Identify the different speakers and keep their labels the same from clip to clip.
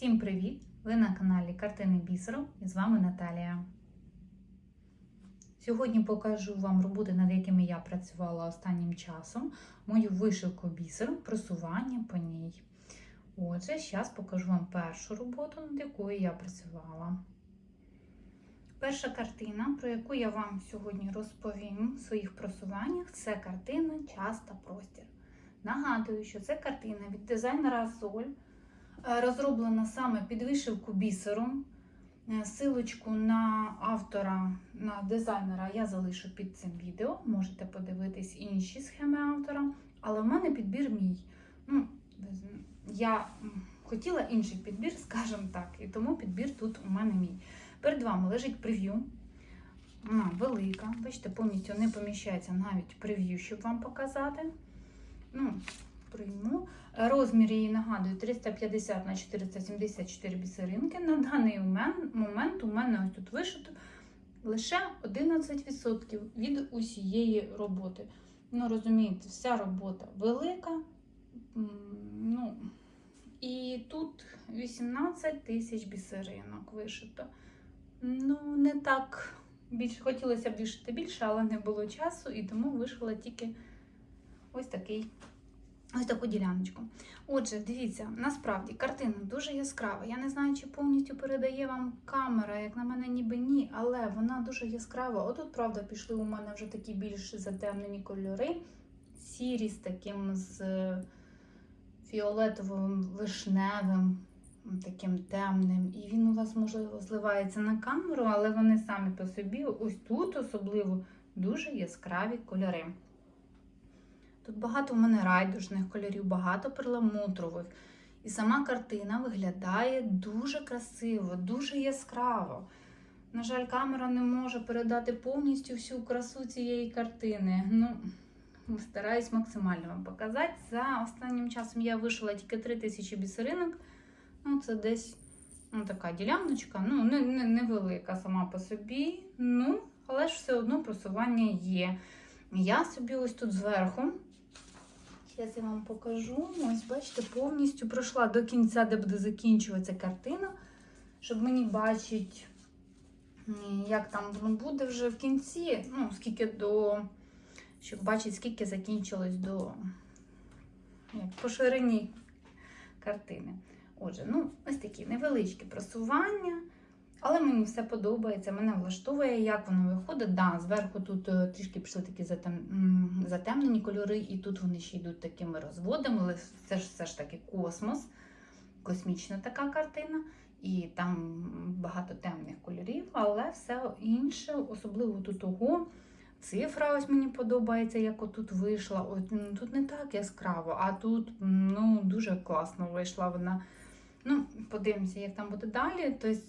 Speaker 1: Всім привіт! Ви на каналі Картини Бісером і з вами Наталія. Сьогодні покажу вам роботи, над якими я працювала останнім часом, мою вишивку бісером, просування по ній. Отже, зараз покажу вам першу роботу, над якою я працювала. Перша картина, про яку я вам сьогодні розповім в своїх просуваннях, це картина Час та простір. Нагадую, що це картина від дизайнера Азоль. Е, розроблена саме під вишивку бісером. Е, Силочку на автора, на дизайнера я залишу під цим відео. Можете подивитись інші схеми автора. Але в мене підбір мій. Ну, я хотіла інший підбір, скажімо так, і тому підбір тут у мене мій. Перед вами лежить прев'ю. Вона велика. Бачите, повністю не поміщається навіть прев'ю, щоб вам показати. Ну, прийму. Розмір її нагадую 350 на 474 бісеринки. На даний момент у мене ось тут вишито лише 11% від усієї роботи. Ну, розумієте, вся робота велика. Ну, і тут 18 тисяч бісеринок вишито. Ну, не так. Більше хотілося б вишити більше, але не було часу, і тому вишила тільки ось такий Ось таку діляночку. Отже, дивіться, насправді картина дуже яскрава. Я не знаю, чи повністю передає вам камера, як на мене, ніби ні, але вона дуже яскрава. Отут, правда, пішли у мене вже такі більш затемнені кольори, сірі з таким з фіолетовим вишневим, таким темним. І він у вас, можливо, зливається на камеру, але вони самі по собі, ось тут особливо, дуже яскраві кольори. Тут багато в мене райдужних кольорів, багато перламутрових. І сама картина виглядає дуже красиво, дуже яскраво. На жаль, камера не може передати повністю всю красу цієї картини. Ну, стараюсь максимально вам показати. За останнім часом я вишила тільки 3000 бісеринок. Ну, це десь ну, така діляночка, ну, не, не, невелика сама по собі. Ну, але ж все одно просування є. Я собі ось тут зверху. Зараз я вам покажу. Ось, бачите, повністю пройшла до кінця, де буде закінчуватися картина, щоб мені бачити, як там воно буде вже в кінці. Ну, скільки до. Щоб бачити, скільки закінчилось до як, по ширині картини. Отже, ну, ось такі невеличкі просування. Але мені все подобається, мене влаштовує, як воно виходить. Да, зверху тут е, трішки пішли такі затем... затемнені кольори, і тут вони ще йдуть такими розводами, але це ж все ж таки космос, космічна така картина. І там багато темних кольорів, але все інше, особливо тут того. Цифра ось мені подобається, як отут вийшла. От, тут не так яскраво, а тут ну, дуже класно вийшла вона. Ну, подивимося, як там буде далі. Тобто,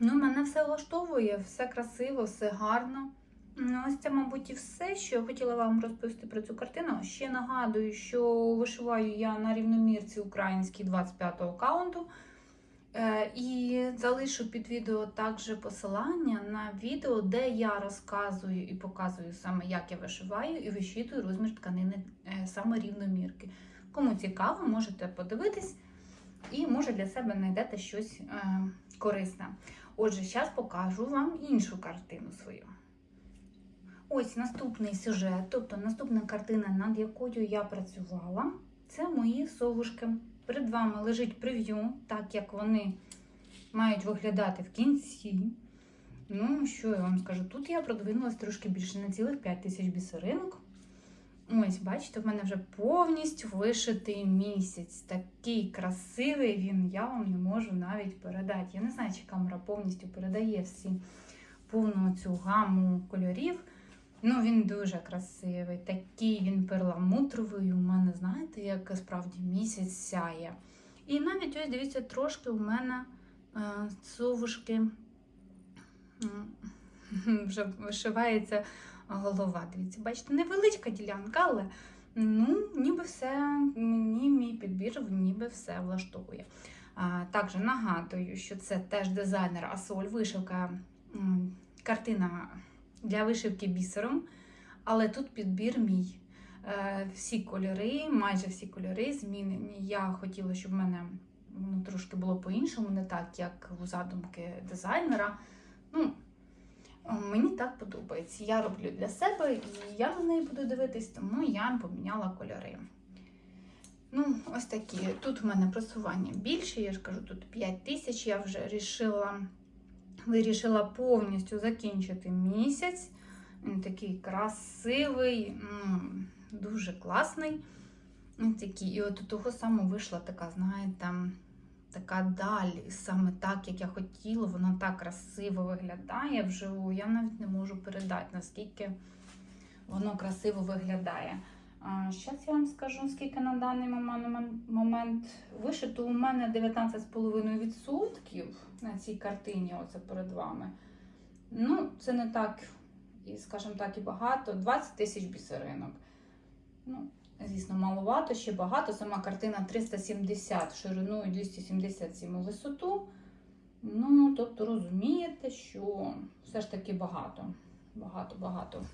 Speaker 1: Ну, мене все влаштовує, все красиво, все гарно. Ну, ось це, мабуть, і все, що я хотіла вам розповісти про цю картину. Ще нагадую, що вишиваю я на рівномірці українській 25-го аккаунту. Е, І залишу під відео також посилання на відео, де я розказую і показую саме, як я вишиваю, і вищитую розмір тканини е, саме рівномірки. Кому цікаво, можете подивитись і може для себе знайдете щось е, корисне. Отже, зараз покажу вам іншу картину свою. Ось наступний сюжет, тобто наступна картина, над якою я працювала, це мої совушки. Перед вами лежить прев'ю, так як вони мають виглядати в кінці. Ну, що я вам скажу? Тут я продвинулася трошки більше на цілих 5 тисяч бісеринок. Ось, бачите, в мене вже повністю вишитий місяць. Такий красивий він, я вам не можу навіть передати. Я не знаю, чи камера повністю передає всі повну цю гаму кольорів. Ну, він дуже красивий. Такий він перламутровий. У мене, знаєте, як справді місяць сяє. І навіть ось дивіться, трошки у мене е, совушки м, вже вишивається голова. Дивіться, бачите, невеличка ділянка, але ну, ніби все, мені мій підбір ніби все влаштовує. А, також нагадую, що це теж дизайнер Асоль, вишивка, картина для вишивки бісером, але тут підбір мій. Е, Всі кольори, майже всі кольори змінені. Я хотіла, щоб в мене воно трошки було по-іншому, не так, як у задумки дизайнера. Ну, Мені так подобається. Я роблю для себе і я на неї буду дивитись, тому я поміняла кольори. Ну, ось такі. Тут в мене просування більше, я ж кажу, тут 5 тисяч. Я вже рішила, вирішила повністю закінчити місяць. Він такий красивий, дуже класний. Такий. І от у того самого вийшла така, знаєте, така даль, саме так, як я хотіла, вона так красиво виглядає вживу. Я навіть не можу передати, наскільки воно красиво виглядає. Зараз я вам скажу, скільки на даний момент, вишито у мене 19,5% на цій картині, оце перед вами. Ну, це не так, скажімо так, і багато. 20 тисяч бісеринок. Ну, Звісно, маловато, ще багато. Сама картина 370 в ширину і 277 у висоту. Ну, тобто розумієте, що все ж таки багато. Багато-багато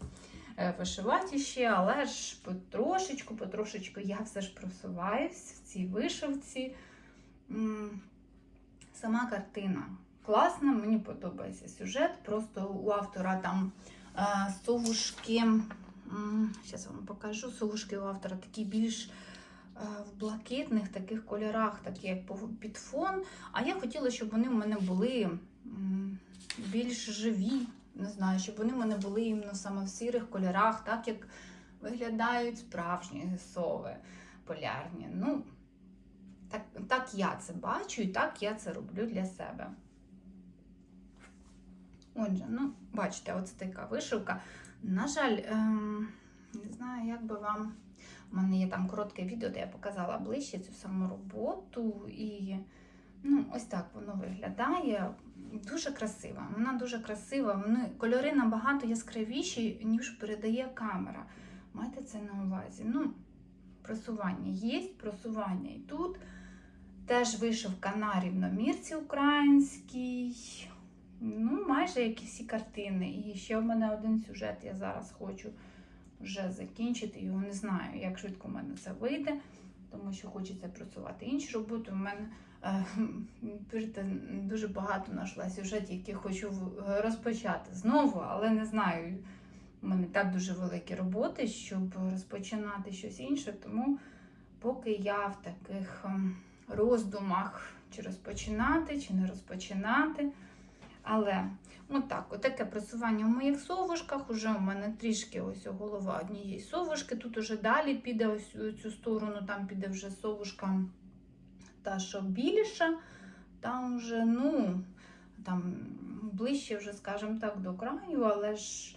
Speaker 1: е, вишивати ще, але ж потрошечку, потрошечку я все ж просуваюсь в цій вишивці. Сама картина класна, мені подобається сюжет. Просто у автора там е, совушки. Зараз вам покажу. Совушки у автора такі більш е, в блакитних таких кольорах, такі як під фон. А я хотіла, щоб вони в мене були більш живі. Не знаю, щоб вони в мене були іменно саме в сірих кольорах, так як виглядають справжні сови полярні. Ну, так, так я це бачу і так я це роблю для себе. Отже, ну, бачите, оце така вишивка. На жаль, ем, не знаю, як би вам. У мене є там коротке відео, де я показала ближче цю саму роботу. І ну, ось так воно виглядає. Дуже красива. Вона дуже красива. Вони, кольори набагато яскравіші, ніж передає камера. Майте це на увазі. Ну, просування є, просування і тут. Теж вишивка на рівномірці українській. Ну, майже як і всі картини. І ще в мене один сюжет, я зараз хочу вже закінчити. Його не знаю, як швидко в мене це вийде, тому що хочеться працювати інші роботи. У мене е, дуже багато знайшла сюжетів, які хочу розпочати знову, але не знаю. У мене так дуже великі роботи, щоб розпочинати щось інше. Тому поки я в таких ем, роздумах, чи розпочинати, чи не розпочинати. Але отак, отаке просування в моїх совушках. Уже у мене трішки ось голова однієї совушки. Тут уже далі піде ось цю сторону, там піде вже совушка та, що більша. Там вже, ну, там ближче вже, скажімо так, до краю, але ж.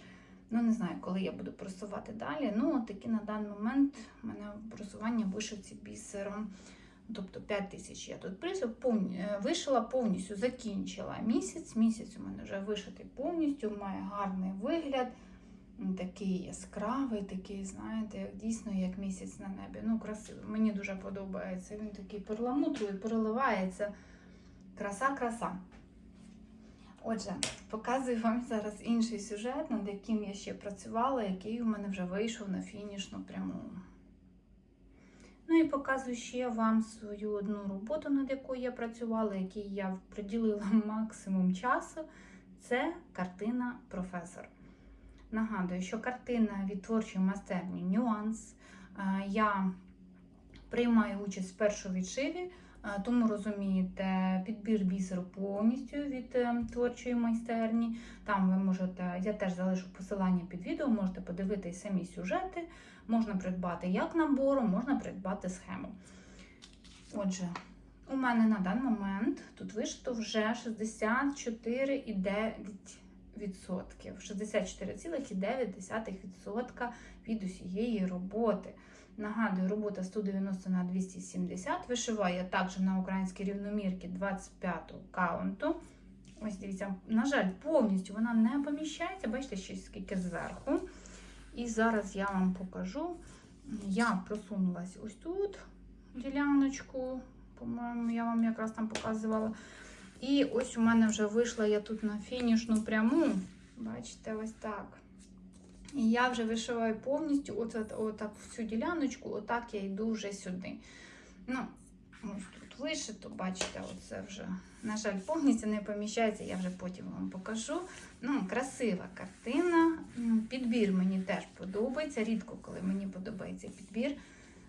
Speaker 1: Ну, не знаю, коли я буду просувати далі. Ну, такі на даний момент у мене просування вишивці бісером. Тобто 5 тисяч я тут повні, е, вишила повністю, закінчила місяць. Місяць у мене вже вишитий повністю, має гарний вигляд. Такий яскравий, такий, знаєте, як дійсно як місяць на небі. Ну, красивий. Мені дуже подобається. Він такий перламутровий, переливається. Краса, краса. Отже, показую вам зараз інший сюжет, над яким я ще працювала, який у мене вже вийшов на фінішну пряму. Ну і показую ще вам свою одну роботу, над якою я працювала, якій я приділила максимум часу. Це картина Професор. Нагадую, що картина від творчої майстерні Нюанс. Е, Я приймаю участь в першому відшиві, тому розумієте, підбір бісеру повністю від е, творчої майстерні. Там ви можете, я теж залишу посилання під відео, можете подивитись самі сюжети. Можна придбати як набором, можна придбати схему. Отже, у мене на даний момент тут вишито вже 64,9%. 64,9% від усієї роботи. Нагадую, робота 190 на 270. Вишиваю я також на українській рівномірці 25 каунту. Ось дивіться, на жаль, повністю вона не поміщається. Бачите, ще скільки зверху. І зараз я вам покажу. Я просунулась ось тут діляночку, по-моєму, я вам якраз там показувала. І ось у мене вже вийшла я тут на фінішну пряму. Бачите, ось так. І я вже вишиваю повністю оце, отак всю діляночку, отак я йду вже сюди. Ну, ось тут. вишито, бачите, оце вже, на жаль, повністю не поміщається, я вже потім вам покажу. Ну, красива картина. Підбір мені теж подобається. Рідко, коли мені подобається підбір.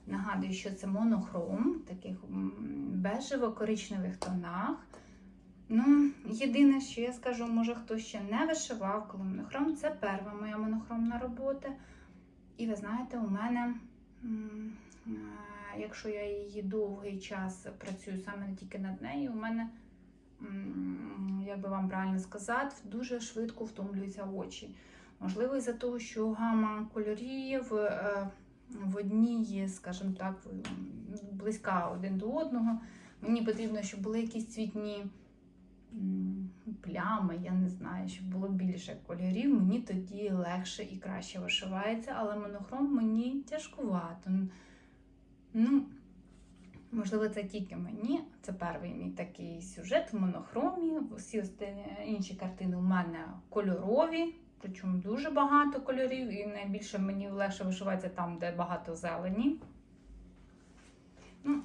Speaker 1: Нагадую, що це монохром, таких м, бежево-коричневих тонах. Ну, єдине, що я скажу, може хто ще не вишивав, коли монохром, це перша моя монохромна робота. І ви знаєте, у мене, е, якщо я її довгий час працюю саме не тільки над нею, у мене, як би вам правильно сказати, дуже швидко втомлюються очі. Можливо, із-за того, що гама кольорів е, в одній, скажімо так, близька один до одного. Мені потрібно, щоб були якісь цвітні плями, я не знаю, щоб було більше кольорів, мені тоді легше і краще вишивається, але монохром мені тяжкувато. Ну, можливо, це тільки мені. Це перший мій такий сюжет в монохромі. Останні- інші картини у мене кольорові, причому дуже багато кольорів, і найбільше мені легше вишивається там, де багато зелені. Ну,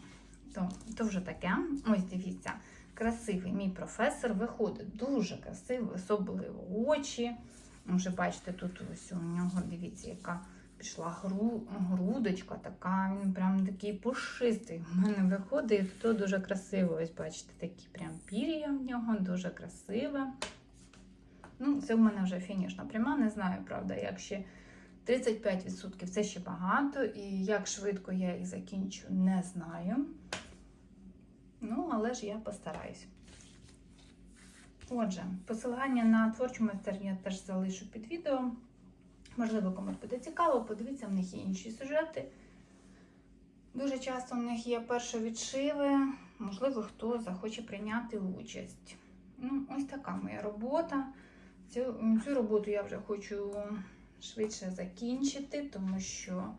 Speaker 1: то, то вже таке. Ось дивіться красивий мій професор виходить дуже красиво, особливо очі. Вже бачите, тут ось у нього, дивіться, яка пішла гру, грудочка така, він прям такий пушистий. У мене виходить, і то дуже красиво. Ось бачите, такі прям пір'я в нього, дуже красиве. Ну, це в мене вже фінішна пряма, не знаю, правда, як ще 35% це ще багато, і як швидко я їх закінчу, не знаю. Ну, але ж я постараюсь. Отже, посилання на творчу майстерню я теж залишу під відео. Можливо, комусь буде цікаво, подивіться, в них є інші сюжети. Дуже часто в них є першовідшиви, можливо, хто захоче прийняти участь. Ну, ось така моя робота. Цю, цю роботу я вже хочу швидше закінчити, тому що.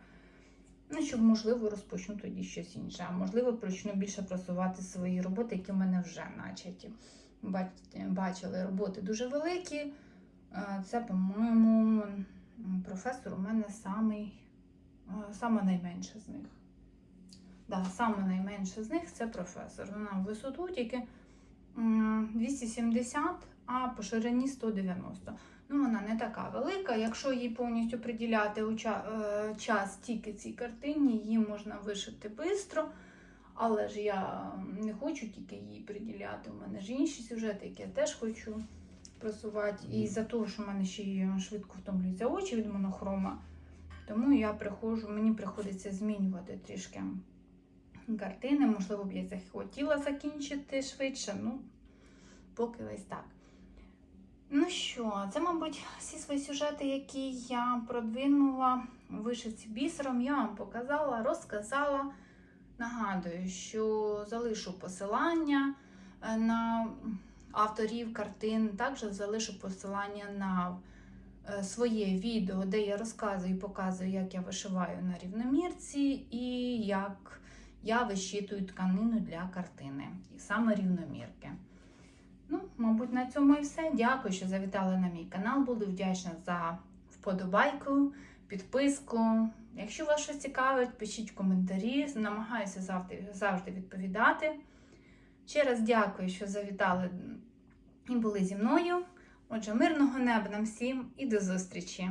Speaker 1: Ну, щоб, можливо, розпочну тоді щось інше. А можливо, почну більше просувати свої роботи, які в мене вже начаті. Бачили, роботи дуже великі. Це, по-моєму, професор у мене самий, саме найменше з них. Да, саме найменше з них це професор. Вона в висоту тільки 270, а по ширині 190. Ну, вона не така велика. Якщо їй повністю приділяти е, час тільки цій картині, її можна вишити швидко. Але ж я не хочу тільки їй приділяти. У мене ж інші сюжети, які я теж хочу просувати. І за того, що в мене ще швидко втомлюються очі від монохрома, тому я приходжу, мені приходиться змінювати трішки картини. Можливо, б я захотіла закінчити швидше. Ну, поки ось так. Ну що, це, мабуть, всі свої сюжети, які я продвинула вишивці бісером, я вам показала, розказала. Нагадую, що залишу посилання е, на авторів картин, також залишу посилання на е, своє відео, де я розказую і показую, як я вишиваю на рівномірці і як я вищитую тканину для картини, і саме рівномірки. Мабуть, на цьому і все. Дякую, що завітали на мій канал. Буду вдячна за вподобайку, підписку. Якщо вас щось цікавить, пишіть коментарі. Намагаюся завжди, завжди відповідати. Ще раз дякую, що завітали і були зі мною. Отже, мирного неба нам всім і до зустрічі!